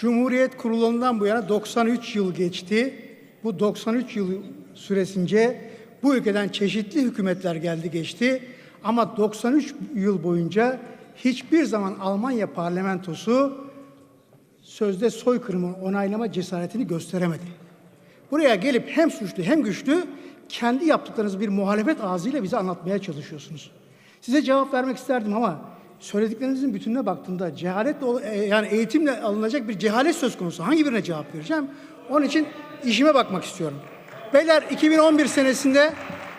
Cumhuriyet kurulundan bu yana 93 yıl geçti. Bu 93 yıl süresince bu ülkeden çeşitli hükümetler geldi geçti. Ama 93 yıl boyunca hiçbir zaman Almanya parlamentosu sözde soykırımı onaylama cesaretini gösteremedi. Buraya gelip hem suçlu hem güçlü kendi yaptıklarınızı bir muhalefet ağzıyla bize anlatmaya çalışıyorsunuz. Size cevap vermek isterdim ama söylediklerinizin bütününe baktığımda cehaletle e, yani eğitimle alınacak bir cehalet söz konusu. Hangi birine cevap vereceğim? Onun için işime bakmak istiyorum. Beyler 2011 senesinde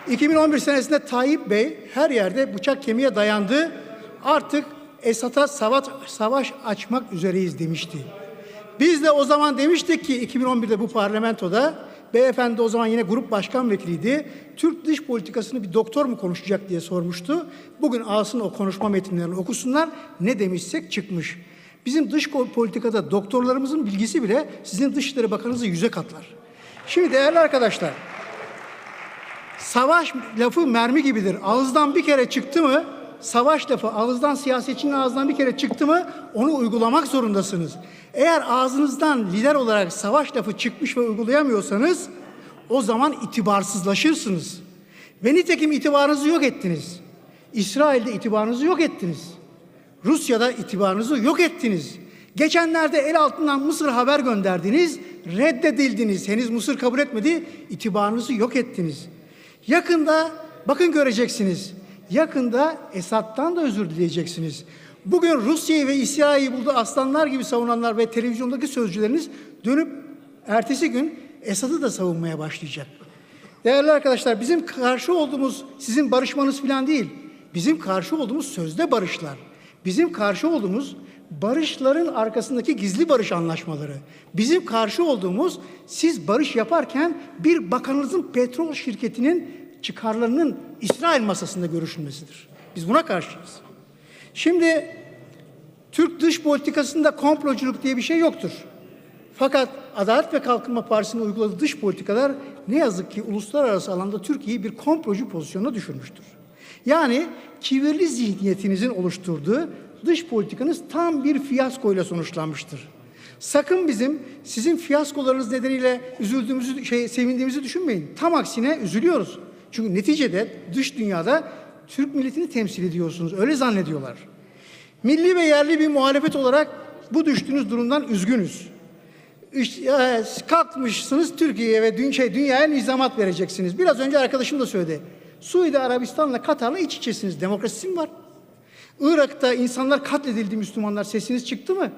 2011 senesinde Tayyip Bey her yerde bıçak kemiğe dayandı. Artık Esad'a savaş, savaş açmak üzereyiz demişti. Biz de o zaman demiştik ki 2011'de bu parlamentoda beyefendi o zaman yine grup başkan vekiliydi. Türk dış politikasını bir doktor mu konuşacak diye sormuştu. Bugün alsın o konuşma metinlerini okusunlar. Ne demişsek çıkmış. Bizim dış politikada doktorlarımızın bilgisi bile sizin Dışişleri Bakanınızı yüze katlar. Şimdi değerli arkadaşlar, Savaş lafı mermi gibidir. Ağızdan bir kere çıktı mı, savaş lafı ağızdan siyasetçinin ağzından bir kere çıktı mı onu uygulamak zorundasınız. Eğer ağzınızdan lider olarak savaş lafı çıkmış ve uygulayamıyorsanız o zaman itibarsızlaşırsınız. Ve nitekim itibarınızı yok ettiniz. İsrail'de itibarınızı yok ettiniz. Rusya'da itibarınızı yok ettiniz. Geçenlerde el altından Mısır haber gönderdiniz, reddedildiniz. Henüz Mısır kabul etmedi, itibarınızı yok ettiniz. Yakında bakın göreceksiniz. Yakında Esad'dan da özür dileyeceksiniz. Bugün Rusya'yı ve İsrail'i burada aslanlar gibi savunanlar ve televizyondaki sözcüleriniz dönüp ertesi gün Esad'ı da savunmaya başlayacak. Değerli arkadaşlar bizim karşı olduğumuz sizin barışmanız falan değil. Bizim karşı olduğumuz sözde barışlar. Bizim karşı olduğumuz barışların arkasındaki gizli barış anlaşmaları. Bizim karşı olduğumuz siz barış yaparken bir bakanınızın petrol şirketinin çıkarlarının İsrail masasında görüşülmesidir. Biz buna karşıyız. Şimdi Türk dış politikasında komploculuk diye bir şey yoktur. Fakat Adalet ve Kalkınma Partisi'nin uyguladığı dış politikalar ne yazık ki uluslararası alanda Türkiye'yi bir komplocu pozisyonuna düşürmüştür. Yani kibirli zihniyetinizin oluşturduğu dış politikanız tam bir fiyaskoyla sonuçlanmıştır. Sakın bizim sizin fiyaskolarınız nedeniyle üzüldüğümüzü, şey, sevindiğimizi düşünmeyin. Tam aksine üzülüyoruz. Çünkü neticede dış dünyada Türk milletini temsil ediyorsunuz. Öyle zannediyorlar. Milli ve yerli bir muhalefet olarak bu düştüğünüz durumdan üzgünüz. E, kalkmışsınız Türkiye'ye ve dün, şey, dünyaya nizamat vereceksiniz. Biraz önce arkadaşım da söyledi. Suudi Arabistan'la Katar'la iç içesiniz. Demokrasi mi var? Irak'ta insanlar katledildi Müslümanlar. Sesiniz çıktı mı?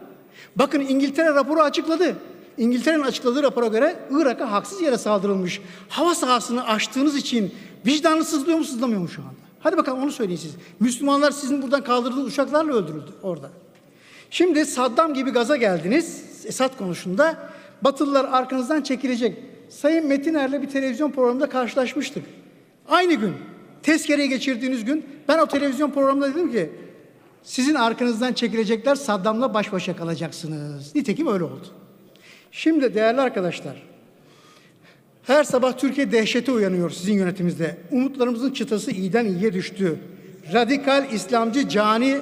Bakın İngiltere raporu açıkladı. İngiltere'nin açıkladığı rapora göre Irak'a haksız yere saldırılmış. Hava sahasını aştığınız için vicdanı sızlıyor mu sızlamıyor mu şu anda? Hadi bakalım onu söyleyin siz. Müslümanlar sizin buradan kaldırdığınız uçaklarla öldürüldü orada. Şimdi Saddam gibi gaza geldiniz Esad konusunda. Batılılar arkanızdan çekilecek. Sayın Metiner'le bir televizyon programında karşılaşmıştık. Aynı gün, tezkereye geçirdiğiniz gün ben o televizyon programında dedim ki sizin arkanızdan çekilecekler Saddam'la baş başa kalacaksınız. Nitekim öyle oldu. Şimdi değerli arkadaşlar, her sabah Türkiye dehşete uyanıyor sizin yönetiminizde. Umutlarımızın çıtası iyiden iyiye düştü. Radikal İslamcı cani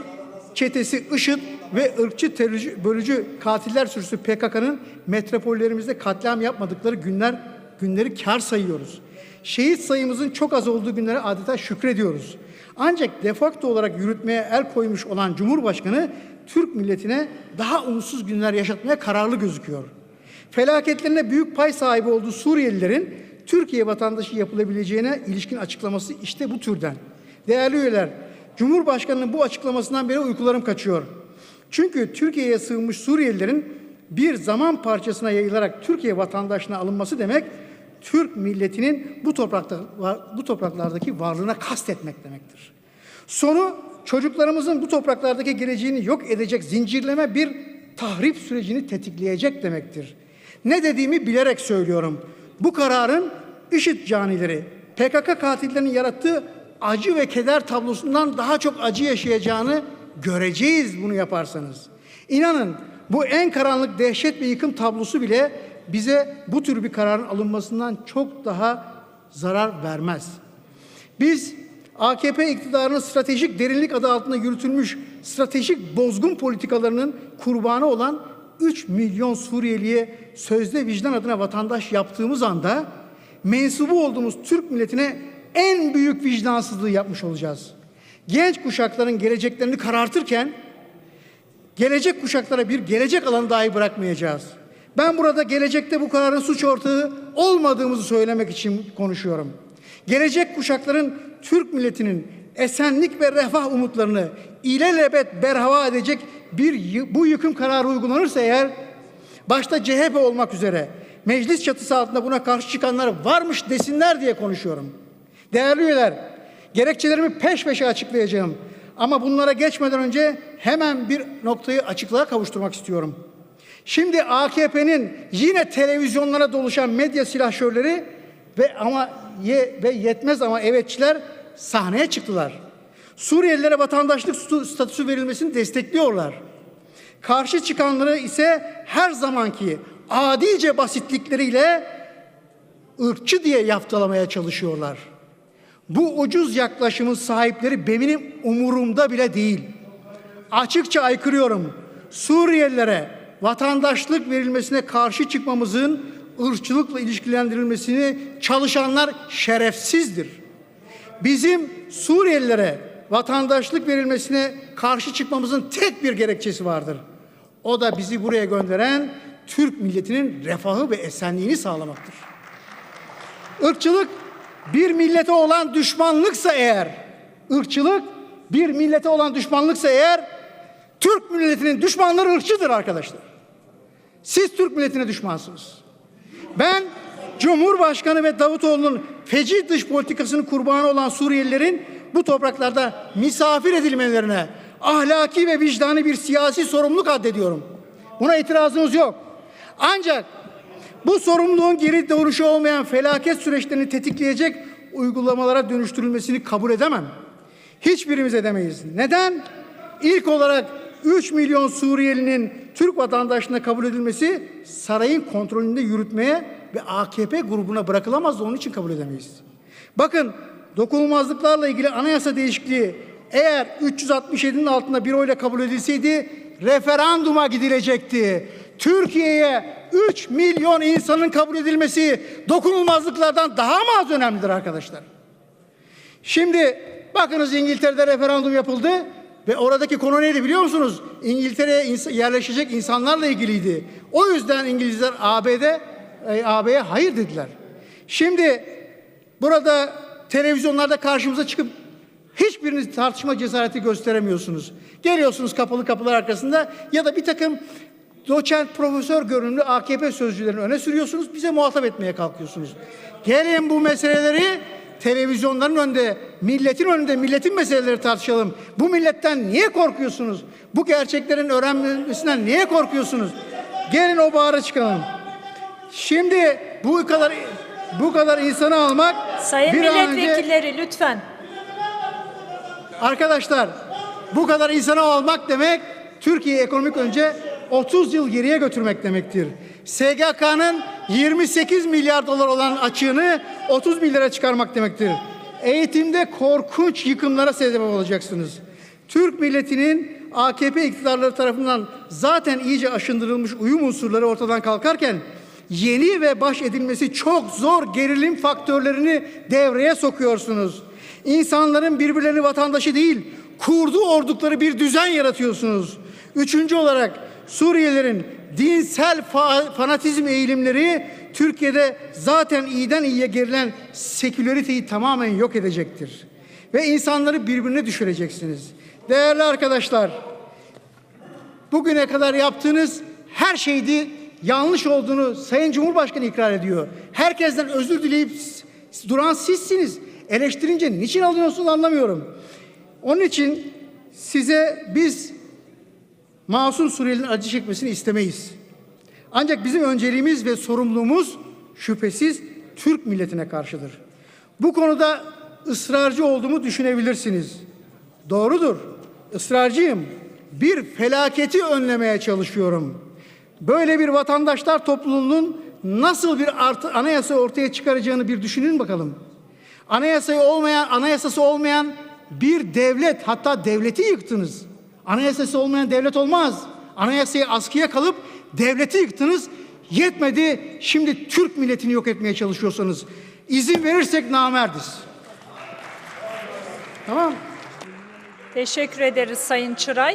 çetesi IŞİD ve ırkçı terörcü, bölücü katiller sürüsü PKK'nın metropollerimizde katliam yapmadıkları günler günleri kar sayıyoruz. Şehit sayımızın çok az olduğu günlere adeta şükrediyoruz. Ancak defakto olarak yürütmeye el koymuş olan Cumhurbaşkanı Türk milletine daha umutsuz günler yaşatmaya kararlı gözüküyor. Felaketlerine büyük pay sahibi olduğu Suriyelilerin Türkiye vatandaşı yapılabileceğine ilişkin açıklaması işte bu türden. Değerli üyeler, Cumhurbaşkanının bu açıklamasından beri uykularım kaçıyor. Çünkü Türkiye'ye sığınmış Suriyelilerin bir zaman parçasına yayılarak Türkiye vatandaşına alınması demek Türk milletinin bu toprakta bu topraklardaki varlığına kastetmek demektir. Sonu çocuklarımızın bu topraklardaki geleceğini yok edecek zincirleme bir tahrip sürecini tetikleyecek demektir. Ne dediğimi bilerek söylüyorum. Bu kararın IŞİD canileri, PKK katillerinin yarattığı acı ve keder tablosundan daha çok acı yaşayacağını göreceğiz bunu yaparsanız. İnanın bu en karanlık dehşet ve yıkım tablosu bile bize bu tür bir kararın alınmasından çok daha zarar vermez. Biz AKP iktidarının stratejik derinlik adı altında yürütülmüş stratejik bozgun politikalarının kurbanı olan 3 milyon Suriyeliye sözde vicdan adına vatandaş yaptığımız anda mensubu olduğumuz Türk milletine en büyük vicdansızlığı yapmış olacağız. Genç kuşakların geleceklerini karartırken gelecek kuşaklara bir gelecek alanı dahi bırakmayacağız. Ben burada gelecekte bu kararın suç ortağı olmadığımızı söylemek için konuşuyorum. Gelecek kuşakların Türk milletinin esenlik ve refah umutlarını ilelebet berhava edecek bir bu yıkım kararı uygulanırsa eğer başta CHP olmak üzere meclis çatısı altında buna karşı çıkanlar varmış desinler diye konuşuyorum. Değerli üyeler, gerekçelerimi peş peşe açıklayacağım. Ama bunlara geçmeden önce hemen bir noktayı açıklığa kavuşturmak istiyorum. Şimdi AKP'nin yine televizyonlara doluşan medya silahşörleri ve ama ye, ve yetmez ama evetçiler sahneye çıktılar. Suriyelilere vatandaşlık statüsü verilmesini destekliyorlar. Karşı çıkanları ise her zamanki adice basitlikleriyle ırkçı diye yaftalamaya çalışıyorlar. Bu ucuz yaklaşımın sahipleri benim umurumda bile değil. Açıkça aykırıyorum. Suriyelilere vatandaşlık verilmesine karşı çıkmamızın ırkçılıkla ilişkilendirilmesini çalışanlar şerefsizdir. Bizim Suriyelilere vatandaşlık verilmesine karşı çıkmamızın tek bir gerekçesi vardır. O da bizi buraya gönderen Türk milletinin refahı ve esenliğini sağlamaktır. Irkçılık bir millete olan düşmanlıksa eğer, ırkçılık bir millete olan düşmanlıksa eğer, Türk milletinin düşmanları ırkçıdır arkadaşlar. Siz Türk milletine düşmansınız. Ben Cumhurbaşkanı ve Davutoğlu'nun feci dış politikasının kurbanı olan Suriyelilerin bu topraklarda misafir edilmelerine ahlaki ve vicdani bir siyasi sorumluluk addediyorum. Buna itirazımız yok. Ancak bu sorumluluğun geri dönüşü olmayan felaket süreçlerini tetikleyecek uygulamalara dönüştürülmesini kabul edemem. Hiçbirimiz edemeyiz. Neden? İlk olarak 3 milyon Suriyelinin Türk vatandaşlığına kabul edilmesi sarayın kontrolünde yürütmeye ve AKP grubuna bırakılamaz. Onun için kabul edemeyiz. Bakın dokunulmazlıklarla ilgili anayasa değişikliği eğer 367'nin altında bir oyla kabul edilseydi referanduma gidilecekti. Türkiye'ye 3 milyon insanın kabul edilmesi dokunulmazlıklardan daha mı az önemlidir arkadaşlar? Şimdi bakınız İngiltere'de referandum yapıldı ve oradaki konu neydi biliyor musunuz? İngiltere'ye ins- yerleşecek insanlarla ilgiliydi. O yüzden İngilizler ABD e, AB'ye hayır dediler. Şimdi burada televizyonlarda karşımıza çıkıp hiçbiriniz tartışma cesareti gösteremiyorsunuz. Geliyorsunuz kapalı kapılar arkasında ya da bir takım doçent, profesör görünümlü AKP sözcülerini öne sürüyorsunuz. Bize muhatap etmeye kalkıyorsunuz. Gelin bu meseleleri televizyonların önünde, milletin önünde, milletin meseleleri tartışalım. Bu milletten niye korkuyorsunuz? Bu gerçeklerin öğrenmesinden niye korkuyorsunuz? Gelin o bağıra çıkalım. Şimdi bu kadar bu kadar insanı almak Sayın bir an önce- milletvekilleri lütfen. Arkadaşlar bu kadar insanı almak demek Türkiye ekonomik önce 30 yıl geriye götürmek demektir. SGK'nın 28 milyar dolar olan açığını 30 milyara çıkarmak demektir. Eğitimde korkunç yıkımlara sebep olacaksınız. Türk milletinin AKP iktidarları tarafından zaten iyice aşındırılmış uyum unsurları ortadan kalkarken yeni ve baş edilmesi çok zor gerilim faktörlerini devreye sokuyorsunuz. İnsanların birbirlerini vatandaşı değil, kurdu ordukları bir düzen yaratıyorsunuz. Üçüncü olarak Suriyelilerin dinsel fa- fanatizm eğilimleri Türkiye'de zaten iyiden iyiye gerilen seküleriteyi tamamen yok edecektir. Ve insanları birbirine düşüreceksiniz. Değerli arkadaşlar, bugüne kadar yaptığınız her şeydi yanlış olduğunu Sayın Cumhurbaşkanı ikrar ediyor. Herkesten özür dileyip duran sizsiniz. Eleştirince niçin alıyorsunuz anlamıyorum. Onun için size biz masum Suriyelilerin acı çekmesini istemeyiz. Ancak bizim önceliğimiz ve sorumluluğumuz şüphesiz Türk milletine karşıdır. Bu konuda ısrarcı olduğumu düşünebilirsiniz. Doğrudur. ısrarcıyım. Bir felaketi önlemeye çalışıyorum. Böyle bir vatandaşlar topluluğunun nasıl bir artı anayasa ortaya çıkaracağını bir düşünün bakalım. Anayasayı olmayan, anayasası olmayan bir devlet, hatta devleti yıktınız. Anayasası olmayan devlet olmaz. Anayasayı askıya kalıp devleti yıktınız. Yetmedi, şimdi Türk milletini yok etmeye çalışıyorsanız. izin verirsek namerdiz. Tamam Teşekkür ederiz Sayın Çıray.